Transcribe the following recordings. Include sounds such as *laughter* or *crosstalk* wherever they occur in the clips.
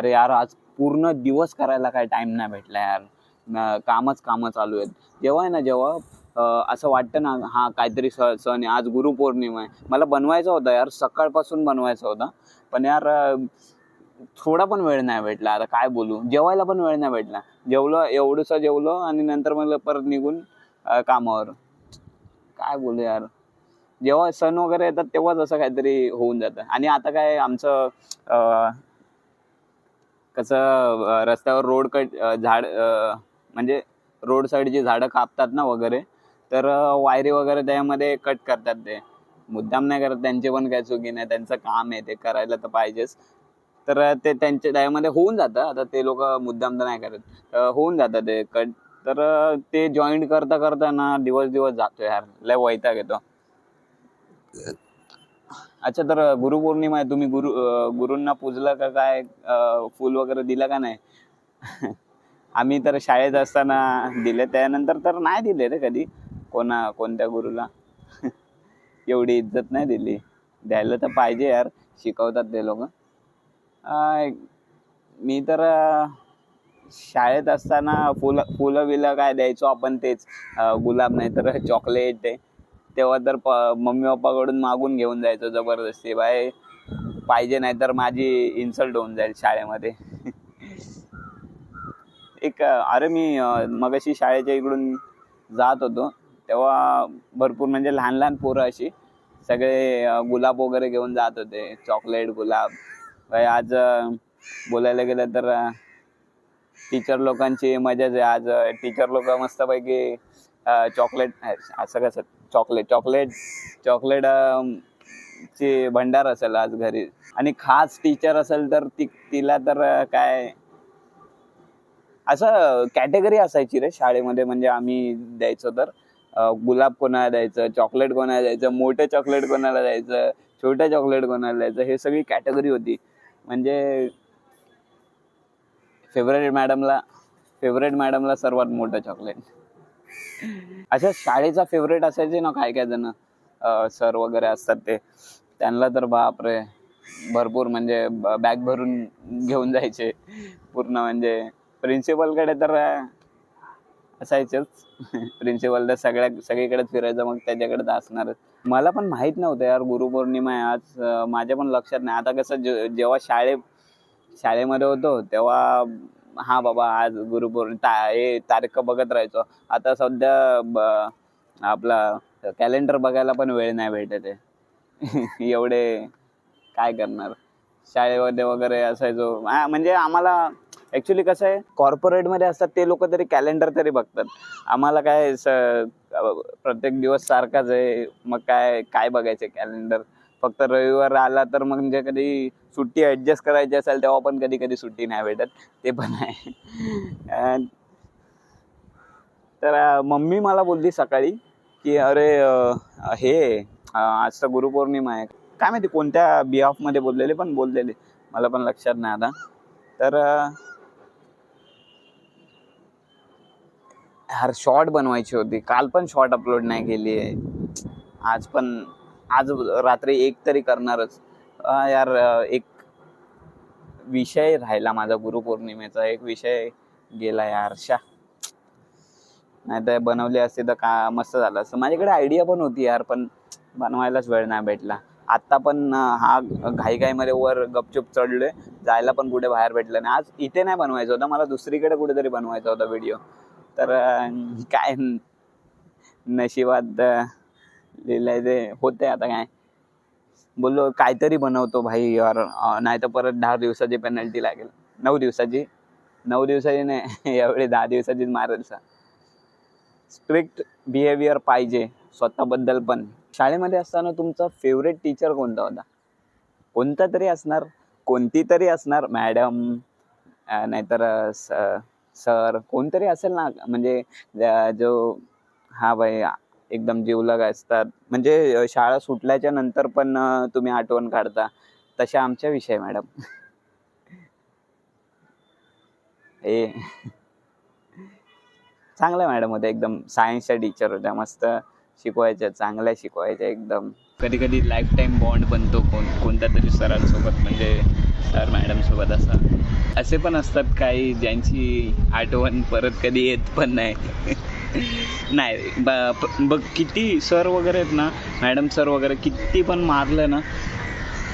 अरे यार आज पूर्ण दिवस करायला काय टाइम नाही भेटला यार. कामच कामं चालू आहेत. जेव्हा आहे ना जेव्हा असं वाटतं ना हा काहीतरी स सण आहे आज गुरुपौर्णिमा आहे. मला बनवायचा होता यार सकाळपासून बनवायचा होता. पण यार थोडा पण वेळ नाही भेटला. आता काय बोलू? जेवायला पण वेळ नाही भेटला. जेवलो एवढंसं जेवलो आणि नंतर मला परत निघून कामावर. काय बोलू यार? जेव्हा सण वगैरे येतात तेव्हाच असं काहीतरी होऊन जातं. आणि आता काय आमचं कसं रस्त्यावर रोड कट झाड म्हणजे रोड साईडची झाडं कापतात ना वगैरे तर वायरी वगैरे त्यामध्ये कट करतात ते. मुद्दाम नाही करत त्यांचे पण काही चुकी नाही त्यांचं काम आहे ते करायला तर पाहिजेच. तर ते त्यांच्या त्यामध्ये होऊन जातं आता ते लोक मुद्दाम तर नाही करत. होऊन जातं ते कट. तर ते जॉईंट करता करता ना दिवस दिवस जातो यार लय वैताग येतो. अच्छा तर गुरुपौर्णिमा आहे. तुम्ही गुरु गुरूंना पूजलं का काय? फुल वगैरे दिलं का नाही? *laughs* आम्ही तर शाळेत असताना दिले. त्यानंतर तर नाही दिले रे कधी. कोणा कोणत्या गुरुला? *laughs* एवढी इज्जत नाही दिली. द्यायला तर पाहिजे यार. शिकवतात ते लोक. मी तर शाळेत असताना फुलं फुलं बिलं काय द्यायचो आपण तेच. गुलाब नाही तर चॉकलेट आहे. तेव्हा तर प मम्मी पप्पाकडून मागून घेऊन जायचो जबरदस्ती. बाय पाहिजे नाही तर माझी इन्सल्ट होऊन जाईल शाळेमध्ये. *laughs* एक अरे मी अं, मगाशी शाळेच्या इकडून जात होतो. तेव्हा भरपूर म्हणजे लहान लहान पोरं अशी सगळे गुलाब वगैरे घेऊन जात होते. चॉकलेट गुलाब. आज बोलायला गेलं तर टीचर लोकांची मजाच आहे. आज टीचर लोक मस्तपैकी चॉकलेट असं कसं चॉकलेट चॉकलेट चॉकलेट चे भंडार असेल आज घरी. आणि खास टीचर असेल तर ती तिला तर काय? असं कॅटेगरी असायची रे शाळेमध्ये म्हणजे आम्ही द्यायचो तर. गुलाब कोणाला द्यायचं चॉकलेट कोणाला द्यायचं मोठं चॉकलेट कोणाला द्यायचं छोटं चॉकलेट कोणाला द्यायचं हे सगळी कॅटेगरी होती. म्हणजे फेवरेट मॅडमला फेवरेट मॅडमला सर्वात मोठं चॉकलेट. अशा शाळेचा फेवरेट असायचे ना काय काय जण? सर वगैरे असतात ते. त्यांना तर बापरे भरपूर म्हणजे बॅग भरून घेऊन जायचे. पूर्ण म्हणजे प्रिन्सिपलकडे तर असायचंच असायचेच. प्रिन्सिपल तर सगळ्या सगळीकडे फिरायचं मग त्याच्याकडे तर असणारच मला पण माहीत नव्हतं यार गुरुपौर्णिमा आहे आज. माझ्या पण लक्षात नाही. आता कसं जेव्हा शाळे शाळेमध्ये होतो तेव्हा हा बाबा आज गुरुपौर्णिमा ता हे तारीख बघत राहायचो. आता सध्या आपला कॅलेंडर बघायला पण वेळ नाही भेटत आहे. *laughs* एवढे काय करणार? शाळेमध्ये वगैरे असायचो. म्हणजे आम्हाला ॲक्च्युली कसं आहे कॉर्पोरेटमध्ये असतात ते लोक तरी कॅलेंडर तरी बघतात. आम्हाला काय स प्रत्येक दिवस सारखाच आहे. मग काय काय बघायचं कॅलेंडर फक्त रविवार आला तर मग म्हणजे कधी सुट्टी ॲडजस्ट करायची असेल तेव्हा पण कधी कधी सुट्टी नाही भेटत. ते पण आहे. तर मम्मी मला बोलली सकाळी की अरे हे आज तर गुरुपौर्णिमा आहे. काय माहिती कोणत्या बिहाफमध्ये बोललेले पण बोललेले. मला पण लक्षात नाही आता. तर हर यार शॉर्ट बनवायची होती. काल पण शॉर्ट अपलोड नाही केली आहे आज पण आज रात्री एक तरी करणारच. यार एक विषय राहिला माझा गुरुपौर्णिमेचा. एक विषय गेला यार शा. नाही तर बनवली असते तर का मस्त झालं असतं. माझ्याकडे आयडिया पण होती यार पण बनवायलाच वेळ नाही भेटला. आत्ता पण हा घाईघाईमध्ये वर गपचूप चढले जायला पण कुठे बाहेर भेटलं नाही. आज इथे नाही बनवायचं होतं. मला दुसरीकडे कुठेतरी बनवायचा होता व्हिडिओ तर काय नशिबात लिहिलंय ते होते आता काय. बोललो काहीतरी बनवतो भाई यार नाही तर परत दहा दिवसाची पेनल्टी लागेल. नऊ दिवसाची. नऊ दिवसाची नाही *laughs* यावेळी दहा दिवसाचीच मारेल सा स्ट्रिक्ट बिहेवियर पाहिजे स्वतःबद्दल पण. शाळेमध्ये असताना तुमचा फेवरेट टीचर कोणता होता? कोणता तरी असणार कोणती तरी असणार मॅडम नाहीतर सर कोणतरी असेल ना म्हणजे जो हा भाई एकदम जीवलग असतात. म्हणजे शाळा सुटल्याच्या नंतर पण तुम्ही आठवण काढता. तशा आमच्या विषय मॅडम. ए चांगल्या मॅडम होत्या एकदम सायन्सच्या टीचर होत्या. मस्त शिकवायच्या चांगल्या शिकवायच्या एकदम. कधी कधी लाईफ टाईम बॉन्ड बनतो कोण कोणत्या तरी सरांसोबत. म्हणजे सर मॅडम सोबत असं. असे पण असतात काही ज्यांची आठवण परत कधी येत पण नाही. *laughs* नाही ब- बघ किती सर वगैरे आहेत ना मॅडम सर वगैरे किती पण मारलं ना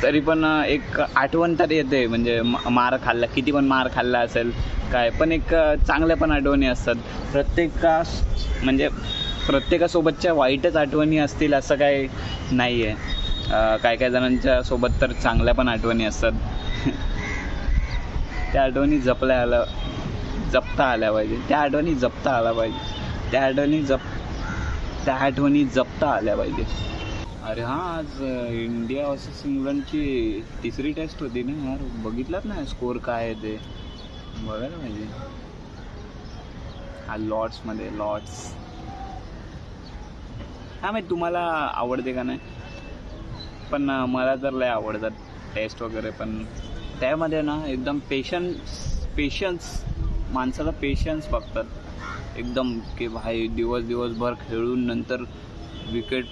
तरी पण एक आठवण तर येते म्हणजे म- मार खाल्ला किती पण मार खाल्ला असेल काय पण एक चांगल्या पण आठवणी असतात. प्रत्येका म्हणजे प्रत्येकासोबतच्या वाईटच आठवणी असतील असं काय नाही आहे काय काय जणांच्या सोबत तर चांगल्या पण आठवणी असतात. *laughs* त्या आठवणी जपल्या आल्या जपता आल्या पाहिजे. त्या आठवणी जपता आल्या पाहिजे. त्या आठवणी जप त्या आठवणी जपता आल्या पाहिजे. अरे हां आज इंडिया वर्सेस इंग्लंडची तिसरी टेस्ट होती ना यार. बघितलात ना स्कोअर काय आहे ते? बघायला पाहिजे. हा लॉर्ड्समध्ये लॉर्ड्स हा माहीत तुम्हाला आवडते का नाही? पण मला तर लय आवडतात टेस्ट वगैरे पण त्यामध्ये ना एकदम पेशन्स पेशन्स माणसाचा पेशन्स बघतात. एकदम की भाई दिवस दिवसभर खेळून नंतर विकेट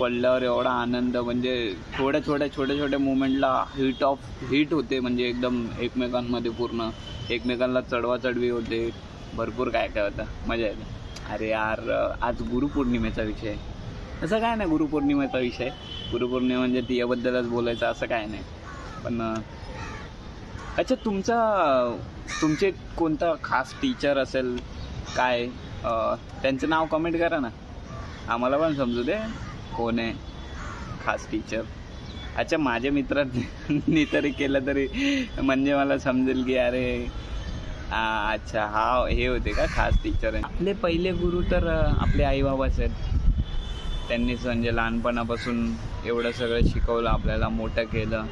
पडल्यावर एवढा आनंद म्हणजे थोड्या छोट्या छोट्या छोट्या मुवमेंटला हिट ऑफ हिट होते म्हणजे एकदम एकमेकांमध्ये पूर्ण. एकमेकांना चढवाचढवी होते. भरपूर काय काय होतं. मजा येते. अरे यार आज गुरुपौर्णिमेचा विषय. असं काय नाही गुरुपौर्णिमेचा विषय. गुरुपौर्णिमा म्हणजे तियाबद्दलच बोलायचं असं काय नाही. पण अच्छा तुमचा तुमचे कोणता खास टीचर असेल? काय त्यांचं नाव कमेंट करा ना. आम्हाला पण समजू दे. कोण आहे? खास टीचर अच्छा माझ्या मित्रांनी *laughs* तरी केलं तरी म्हणजे मला समजेल की अरे अच्छा हा हे होते का खास टीचर आहे. आपले पहिले गुरु तर आपले आईबाबाच आहेत त्यांनीच म्हणजे लहानपणापासून एवढं सगळं शिकवलं आपल्याला मोठं केलं.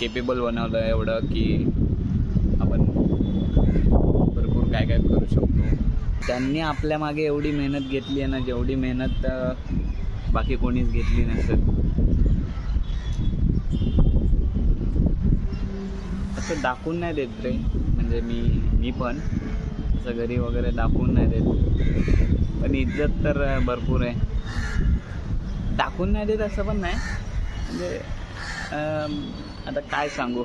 केपेबल बनवलं एवढं की आपण भरपूर काय काय करू शकतो त्यांनी आपल्या मागे एवढी मेहनत घेतली आहे ना जेवढी मेहनत बाकी कोणीच घेतली नसेल. असं दाखवून नाही देत रे. म्हणजे मी मी पण असं घरी वगैरे दाखवून नाही देत. पण इज्जत तर भरपूर आहे. दाखवून नाही देत असं पण नाही. म्हणजे आता काय सांगू?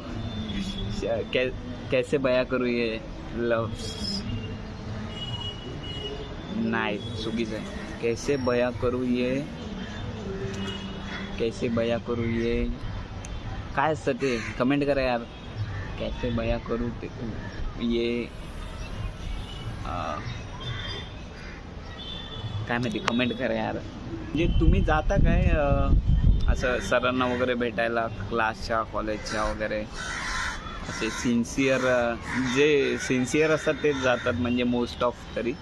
श- कै कैसे बया करू ये लव नाही चुकीचं आहे. कैसे बया करू ये? कैसे बया करू ये? काय असतं ते? कमेंट करा यार. कैसे बया करू ते ये? काय माहिती? कमेंट करा यार. म्हणजे तुम्ही जाता काय असं सरांना वगैरे भेटायला क्लासच्या कॉलेजच्या वगैरे? असे सिन्सिअर जे सिन्सिअर असतात तेच जातात म्हणजे मोस्ट ऑफ तरी.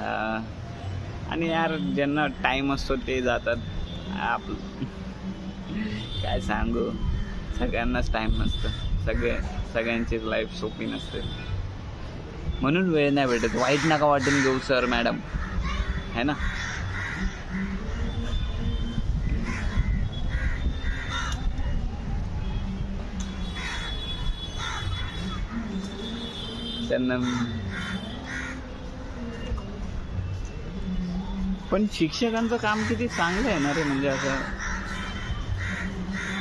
आणि यार ज्यांना टाईम असतो ते जातात. आप काय सांगू? सगळ्यांनाच टाईम नसतं. सगळे सगळ्यांचीच लाईफ सोपी नसते. म्हणून वेळ नाही भेटत. वाईट नका वाटून घेऊ सर मॅडम है ना? त्यांना पण शिक्षकांचं काम किती चांगलं आहे ना रे म्हणजे असं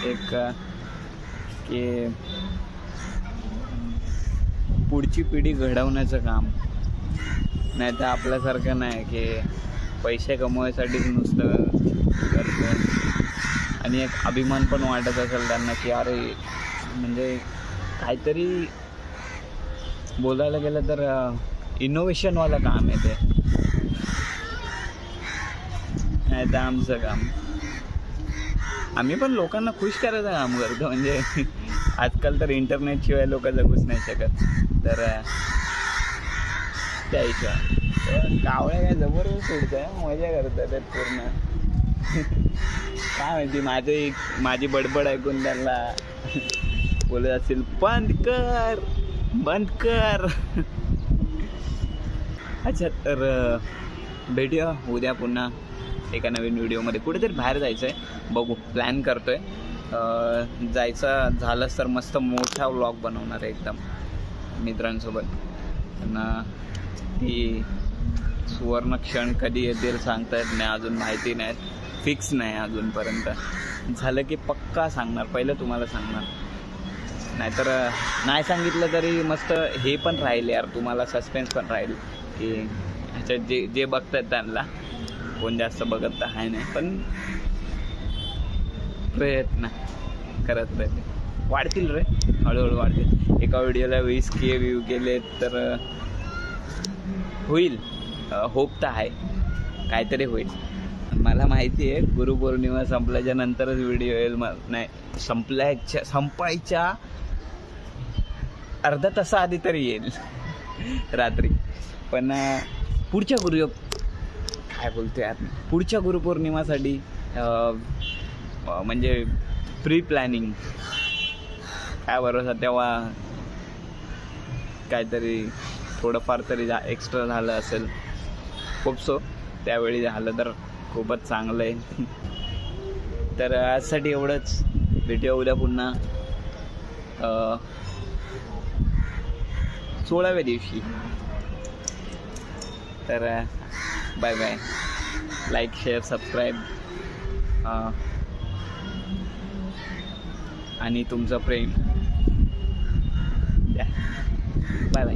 एक की पुढची पिढी घडवण्याचं काम. नाही तर आपल्यासारखं नाही की पैसे कमवायसाठीच नुसतं करतं आणि एक अभिमान पण वाटत असेल त्यांना की अरे म्हणजे काहीतरी बोलायला गेलं तर इनोव्हेशनवालं काम आहे ते. नाही तर आमचं काम. आम्ही पण लोकांना खुश करायचं काम करतो म्हणजे आजकाल तर इंटरनेटशिवाय लोक जगूच नाही शकत. तर त्या हिशोबाने. कावळ्या काय जबरदस्त सोडतंय मजा करतात त्यात पूर्ण. काय माहिती माझे माझी बडबड ऐकून त्यांना बोलत असेल बंद कर बंद कर. अच्छा तर भेटूया उद्या पुन्हा. एका नवीन व्हिडिओमध्ये कुठेतरी बाहेर जायचं आहे बघू प्लॅन करतो आहे जायचं झालंच तर मस्त मोठा व्लॉग बनवणार आहे एकदम मित्रांसोबत. त्यांना ती सुवर्ण क्षण कधी येतील सांगता येत नाही अजून माहिती नाही. फिक्स नाही अजूनपर्यंत. झालं की पक्का सांगणार पहिलं तुम्हाला सांगणार. नाहीतर नाही सांगितलं तरी मस्त हे पण राहील यार तुम्हाला सस्पेन्स पण राहील. की ह्याच्यात जे जे बघतात त्यांना. कोण जास्त बघत तर आहे नाही पण प्रयत्न करत राहते. वाढतील रे हळूहळू वाढतील. एका व्हिडिओला वीस के व्ह्यू गेले तर होईल. होप तर आहे. काहीतरी होईल. मला माहिती आहे गुरुपौर्णिमा संपल्याच्या नंतरच व्हिडिओ येईल म नाही संपल्याच्या संपायच्या अर्धा तासा आधी तरी येईल. रात्री. पण पुढच्या गुरु काय बोलतो यार पुढच्या गुरुपौर्णिमासाठी म्हणजे प्री प्लॅनिंग काय भरोसा? तेव्हा काहीतरी थोडंफार तरी जा एक्स्ट्रा झालं असेल. खूप सो त्यावेळी झालं तर खूपच चांगलं आहे. तर आजसाठी एवढंच. भेटूया उद्या पुन्हा. सोळाव्या दिवशी. तर bye bye. Like share subscribe आणि तुमचं प्रेम. Bye bye